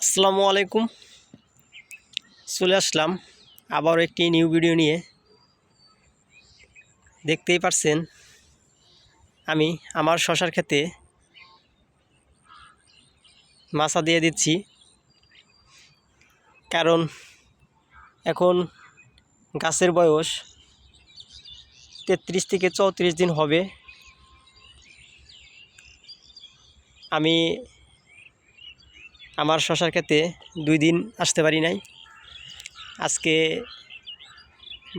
আসসালামু আলাইকুম। চলে আসলাম আবার একটি নিউ ভিডিও নিয়ে। দেখতেই পারছেন, আমি আমার শশার ক্ষেতে মাছা দিয়ে দিচ্ছি। কারণ এখন গাছের বয়স তেত্রিশ থেকে চৌত্রিশ দিন হবে। আমি আমার শশার ক্ষেতে দুই দিন আসতে পারি নাই। আজকে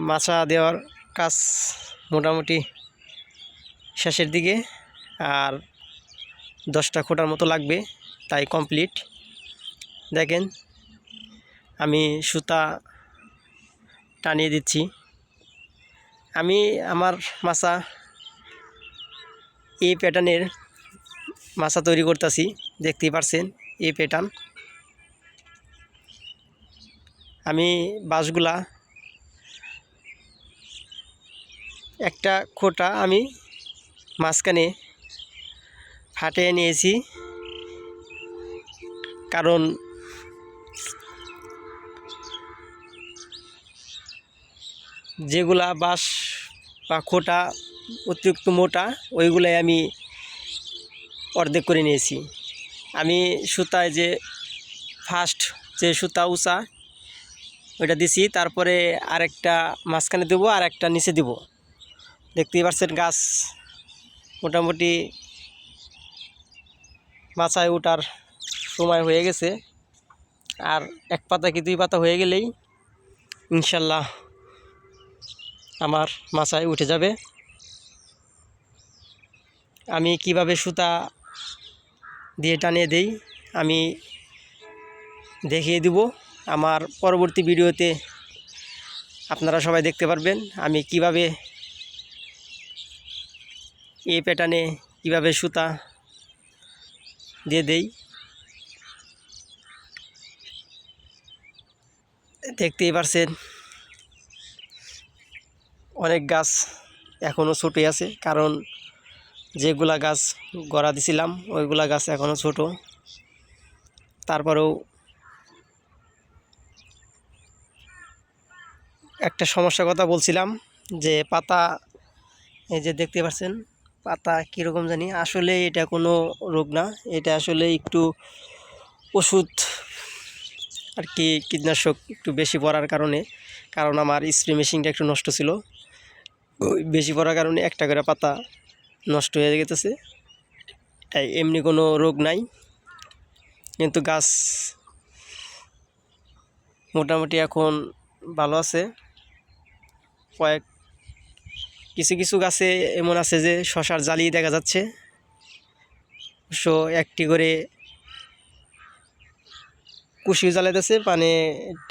মাছা দেওয়ার কাজ মোটামুটি শেষের দিকে আর দশটা খোটার মতো লাগবে, তাই কমপ্লিট দেখেন, আমি সুতা টানিয়ে দিচ্ছি। আমি আমার মাছা এই প্যাটার্নের মাছা তৈরি করতেছি, দেখতেই পারছেন। এই প্যাটার্ন আমি বাঁশগুলা একটা খোটা আমি মাঝখানে ফাটিয়ে নিয়েছি। কারণ যেগুলা বাঁশ বা খোটা অতিরিক্ত মোটা, ওইগুলাই আমি অর্ধেক করে নিয়েছি। আমি সুতায় যে ফার্স্ট যে সুতা উঁচা, ওইটা দিছি, তারপরে আরেকটা মাঝখানে দেবো আর একটা নিচে দেবো। দেখতেই পাচ্ছেন গাছ মোটামুটি মাচায় ওঠার সময় হয়ে গেছে। আর এক পাতা কি দুই পাতা হয়ে গেলেই ইনশাল্লাহ আমার মাচায় উঠে যাবে। আমি কীভাবে সুতা দিয়ে টানিয়ে দেই, আমি দেখিয়ে দিব। আমার পরবর্তী ভিডিওতে আপনারা সবাই দেখতে পারবেন আমি কীভাবে এই প্যাটার্নে কীভাবে সুতা দিয়ে দেই। দেখতেই পারছেন, অনেক গাছ এখনও ছোটোই আছে, কারণ যেগুলা গাছ গড়া দিছিলাম, ওইগুলা গাছ এখনও ছোট। তারপরেও একটা সমস্যার কথা বলছিলাম যে পাতা, এই যে দেখতে পাচ্ছেন, পাতা কীরকম জানি, আসলে এটা কোনো রোগ না, এটা আসলে একটু ওষুধ আর কি, কীটনাশক একটু বেশি পড়ার কারণে, কারণ আমার স্প্রে মেশিনটা একটু নষ্ট ছিল। বেশি পড়ার কারণে একটা করে পাতা নষ্ট হয়ে গেতেছে তাই এমনি কোনো রোগ নাই। কিন্তু গাছ মোটামুটি এখন ভালো আছে। কয়েক, কিছু কিছু গাছে এমন আছে যে শশার জালি দেখা যাচ্ছে। সো একটি করে কুশি জ্বালাইতেছে মানে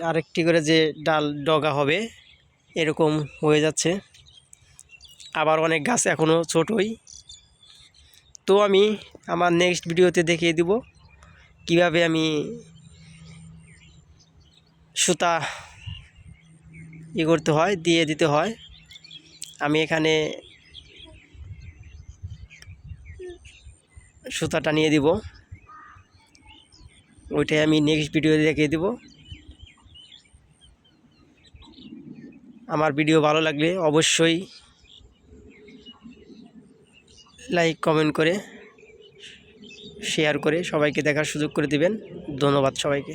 আরেকটি করে যে ডাল ডগা হবে, এরকম হয়ে যাচ্ছে। আবার অনেক গাছ এখনও ছোটই। তো আমি আমার নেক্সট ভিডিওতে দেখিয়ে দিব কীভাবে আমি সুতা ই করতে হয়, দিয়ে দিতে হয়। আমি এখানে সুতাটা নিয়ে দিব। ওইটাই আমি নেক্সট ভিডিওতে দেখিয়ে দিব। আমার ভিডিও ভালো লাগলে অবশ্যই লাইক কমেন্ট করে শেয়ার করে সবাইকে দেখার সুযোগ করে দিবেন। ধন্যবাদ সবাইকে।